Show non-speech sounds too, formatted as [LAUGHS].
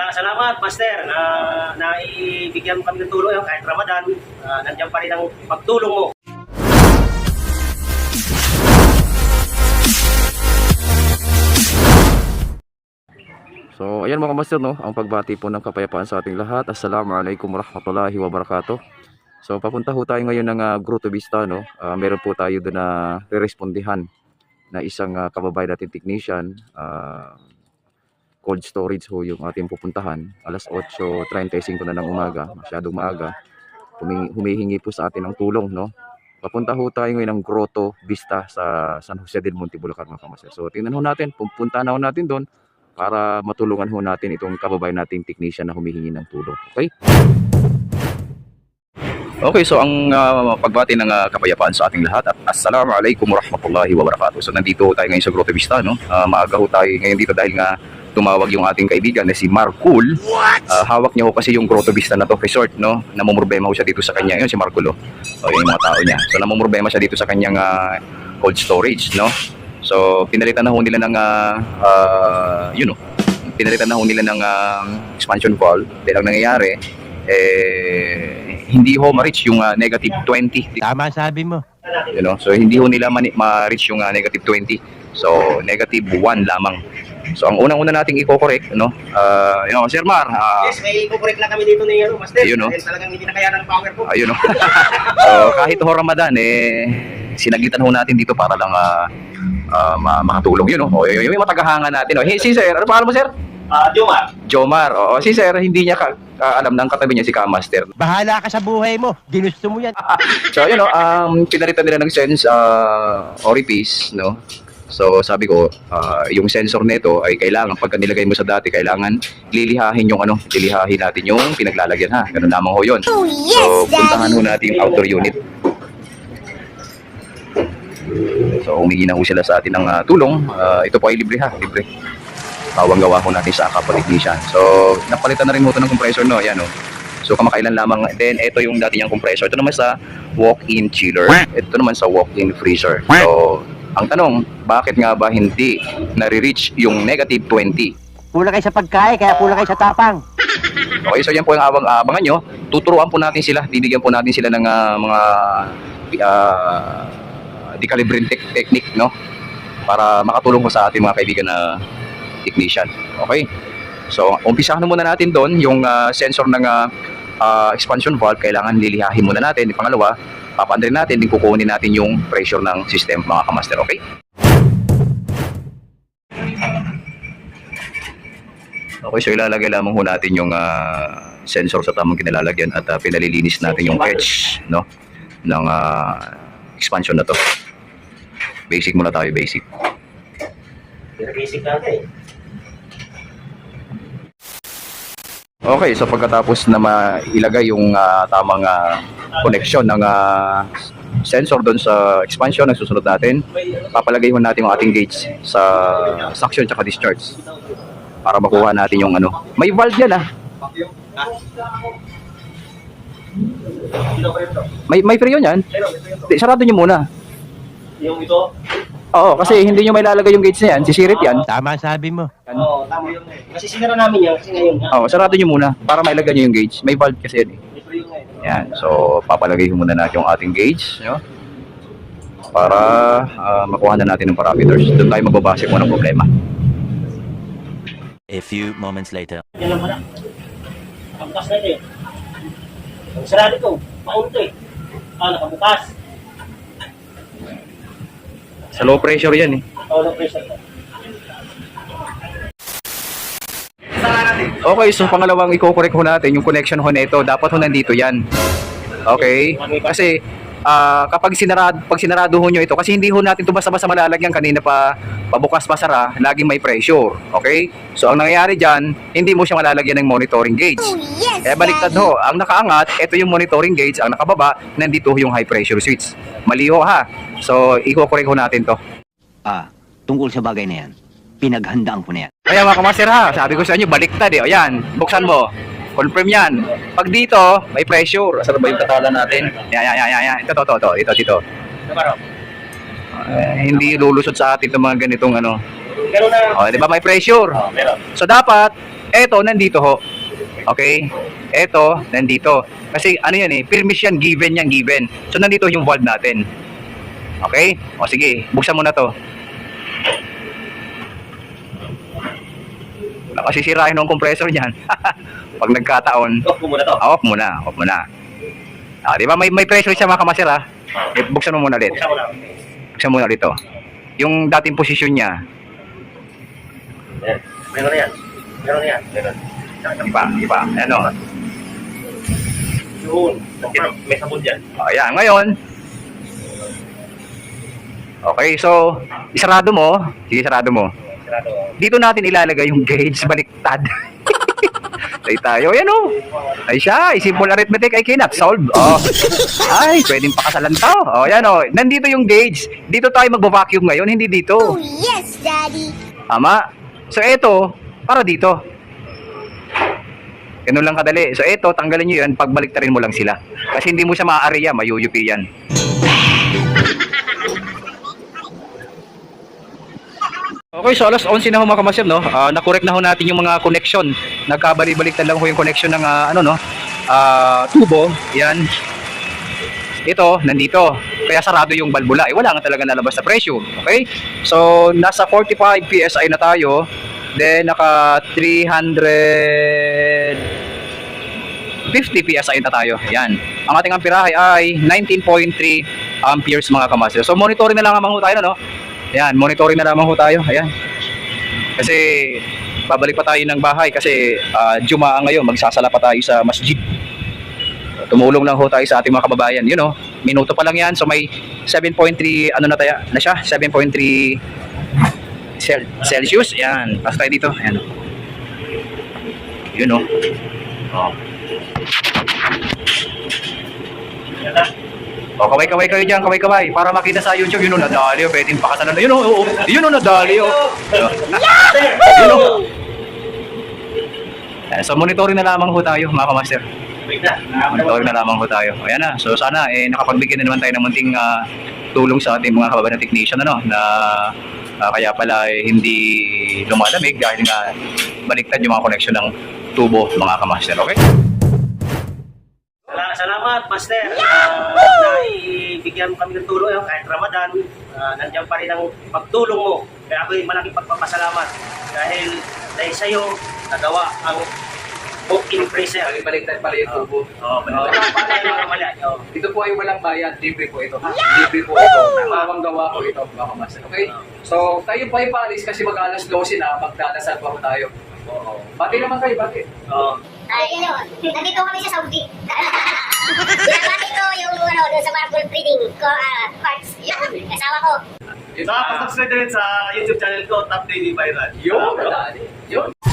Sala- Salamat, Master, na naibigyan mo kami ng tulong kahit Ramadan. ah, nandiyan pa rin ang pagtulong mo. So, ayan mga kamaster, no? Ang pagbati po ng kapayapaan sa ating lahat. Assalamualaikum warahmatullahi wabarakatuh. So, papunta ho tayo ngayon ng uh, Grotto Vista, no? Ah, meron po tayo doon na re-respondihan na isang uh, kababayan natin technician. ah, cold storage ho yung ating pupuntahan. Alas 8.35 na ng umaga, masyadong maaga. Humihingi po sa atin ng tulong, no? Papunta ho tayo ngayon ng Grotto Vista sa San Jose del Monte, Bulacan, mga kamaster. So, tingnan ho natin, pupunta na ho natin doon para matulungan ho natin itong kababayan nating technician na humihingi ng tulong. Okay? Okay, so ang uh, pagbati ng uh, kapayapaan sa ating lahat at Assalamualaikum warahmatullahi wabarakatuh. So nandito tayo ngayon sa Grotto Vista, no? Uh, maaga ho tayo ngayon dito dahil nga tumawag yung ating kaibigan na si Markul. Uh, hawak niya ho kasi yung Grotto Vista na to resort, no? Namumroblema ho siya dito sa kanya. Yun si Markul, oh. O, yun yung mga tao niya. So namumroblema siya dito sa kanyang uh, cold storage, no? So pinalitan na ho nila ng uh, uh, yun, oh. Pinalitan na ho nila ng uh, expansion valve. Dahil ang nangyayari, eh, hindi ho ma-reach yung uh, negative 20 Tama sabi mo. you know so hindi ho nila ma-reach yung uh, negative 20 so negative 1 lamang so ang unang-una nating i-correct no uh, you know Sir Mar ah, Yes, may kukorek lang kami dito ni ano, Master. Ayun, no? Dahil talagang hindi na kaya ng power ko. ayun no [LAUGHS] so kahit ho Ramadan eh sinaglitan ho natin dito para lang ah, ah, ma- makatulong yun no oh, yun, yun, yung matagahanga natin no hey si Sir ano pangalan mo Sir Ah, Jomar. Jomar oo si Sir hindi niya ka, ah, alam ng katabi niya si Kamaster Bahala ka sa buhay mo. Ginusto mo yan. [LAUGHS] So, yun, no, um, pinalitan nila ng sense uh, orifice, no? So, sabi ko, ah, yung sensor nito ay kailangan, pagka nilagay mo sa dati, kailangan lilihahin yung ano, lilihahin natin yung pinaglalagyan, ha? Ganun lamang ho yun. Oh, yes, so, puntahan ho natin yung outdoor unit. So, humingi na ho sila sa atin ng ah, tulong. Ah, ito po ay libre, ha? Libre. Bawang gawa ho natin sa kapwa technician. So, napalitan na rin ho ito ng compressor, no? Ayan, no? So kamakailan lamang. Then ito yung dati niyang compressor. Ito naman sa walk-in chiller. Ito naman sa walk-in freezer. So ang tanong, bakit nga ba hindi nare-reach yung negative 20? Kulang kayo sa pagkain, kaya kulang kayo sa tapang. Okay, so yan po yung abang abangan nyo. Tuturuan po natin sila. Bibigyan po natin sila ng ah, mga uh, decalibrate tech- technique, no? Para makatulong po sa ating mga kaibigan na technician. Okay? So, umpisahan na muna natin doon yung ah, sensor ng ah, ah, expansion valve. Kailangan lilihahin muna natin. Yung pangalawa, papaandrin natin, din kukunin natin yung pressure ng system, mga kamaster. Okay? Okay, so ilalagay lamang ho natin yung ah, sensor sa tamang kinalalagyan at ah, pinalilinis natin yung edge no ng ah, expansion na to. Basic muna tayo, basic. Pero basic natin eh. Okay, so pagkatapos na mailagay yung ah, tamang ah, connection ng ah, sensor doon sa expansion na susunod natin, papalagay ho natin yung ating gauge sa suction at discharge para makuha natin yung ano. May valve yan ah. May may free yun yan. Sarado nyo muna. Yung ito, Oo, kasi hindi nyo may lalagay yung gauge na yan. Sisirit yan. Tama sabi mo. oo, tama yun eh. Kasi sinara namin yan, kasi ngayon? Oo, sarado nyo muna para mailagay nyo yung gauge. May valve kasi yan eh. Ngayon. Yan. So, papalagay ko muna natin yung ating gauge. No? Para ah, makuha na natin ng parameters. Doon tayo magbabase kung anong problema. A few moments later. Yan lang pala. Nakabukas na ito eh. Ang sarado ito, paunto eh. Ah, nakabukas. Sa low pressure yan eh. Oo, na pressure. Okay, so pangalawang i-correct ho natin yung connection ho nito. Dapat ho nandito yan. Okay? Kasi ah, kapag sinarado, pag sinarado ho nyo ito, kasi hindi ho natin ito basta-basta malalagyan kanina pa, pabukas pa sara, laging may pressure. Okay? So ang nangyayari dyan, hindi mo siya malalagyan ng monitoring gauge. Oh, yes, Eh baliktad ho, ang nakaangat, ito yung monitoring gauge, ang nakababa, nandito ho yung high pressure switch. Mali ho ha. So, i-correct ho natin to. Ah, tungkol sa bagay na yan, pinaghandaan ko na yan. Kaya mga kamaster ha, sabi ko sa inyo, baliktad eh. O yan, buksan mo. Confirm yan. Pag dito, may pressure. Saan ba yung katalan natin? Yan, yan, yan, yan, yan. Ito, ito, ito, ito, ito. Diba, Eh, hindi lulusot sa atin itong mga ganitong ano. O, di ba may pressure? Meron. So dapat, eto, nandito ho. Okay? Eto, nandito. Kasi ano yan eh, permis yan, given yan, given. So, nandito yung valve natin. Okay? O sige, buksan mo na to. Nakasisirahin ng compressor niyan. [LAUGHS] Pag nagkataon, Off ko muna to. off muna, off muna. Ah, di ba may may pressure siya mga kamasir ha? Eh, buksan mo muna ulit. Buksan ko na. Buksan mo muna ulit to. Yung dating posisyon niya, Ayan. Meron yan. Meron yan. Meron. iba, iba. Ano? Yun. May sabon dyan. O, ayan, ngayon. Okay, so, isarado mo. Sige, isarado mo. Sarado. Dito natin ilalagay yung gauge baliktad. [LAUGHS] Ay tayo, yan o. Ay siya, simple arithmetic I cannot solve. Oh. Ay, pwedeng pakasalan to. Oh, yan o. Nandito yung gauge. Dito tayo magbo-vacuum ngayon, hindi dito. Oh, yes, Daddy. Tama. So, ito, para dito. Ganun lang kadali. So, ito, tanggalin nyo yan, pagbaliktarin mo lang sila. Kasi hindi mo siya maaariya, mayuyupi yan. [LAUGHS] Okay, so alas 11 na ho mga kamasir, no? Ah, na-correct na ho natin yung mga connection. Nagkabali-baliktad lang ho yung connection ng ah, ano, no? Ah, tubo. Yan. Ito, nandito. Kaya sarado yung balbula. Eh, wala nga talaga nalabas na presyo. Okay? So, nasa 45 PSI na tayo. Then, naka 350 PSI na tayo. Yan. Ang ating amperahe ay 19.3 amperes mga kamasir. So, monitoring na lang naman ho tayo, no? Yan, monitoring na lamang ho tayo. Ayan. Kasi, babalik pa tayo ng bahay kasi uh, Jumaa ngayon, magsasala pa tayo sa masjid. Tumulong lang ho tayo sa ating mga kababayan. You know, minuto pa lang yan. So may 7.3 ano na tayo na siya? 7.3 Cel Celsius. Yan. Pasok tayo dito. Ayan. You know. Oh. O, kaway-kaway kayo dyan, kaway-kaway. Para makita sa YouTube, yun o, nadali o, pwedeng pakasalan. Yun o, oo, yun o, nadali o. Yun o. Eh, So, monitoring na lamang ho tayo, mga kamaster. Monitoring na lamang ho tayo. Ayan na. So, sana, eh, nakapagbigyan na naman tayo ng munting ah, tulong sa ating mga kababayan na technician, ano, na ah, kaya pala eh, hindi lumalamig dahil nga baliktad yung mga connection ng tubo, mga kamaster. Okay? Sala- Salamat, Master. Uh, naibigyan mo kami ng tulong eh, kahit Ramadan. ah, nandiyan pa rin ang pagtulong mo. Kaya ako'y malaking pagpapasalamat. Dahil dahil sa'yo, nagawa ang walk-in freezer. Baliktad pala yung tubo. Oo, baliktad. Paano yung mga mali? Oo. Ito po ay walang bayad. Libre po ito. Libre po ito. Mawang gawa ko ito, mga master. Okay? So, tayo pa ay paalis kasi mag alas 12 na. Magdadasal pa po tayo. Oo. Bati naman kayo, bati. Oo. Ay, ano, nandito kami sa Saudi. [LAUGHS] Binabati ko yung ano, dun sa marble breeding ko, ah, parts. Yun, kasama ko. Yun, Saka pasubscribe rin sa YouTube channel ko, Top Daily Viral. Yun, yun.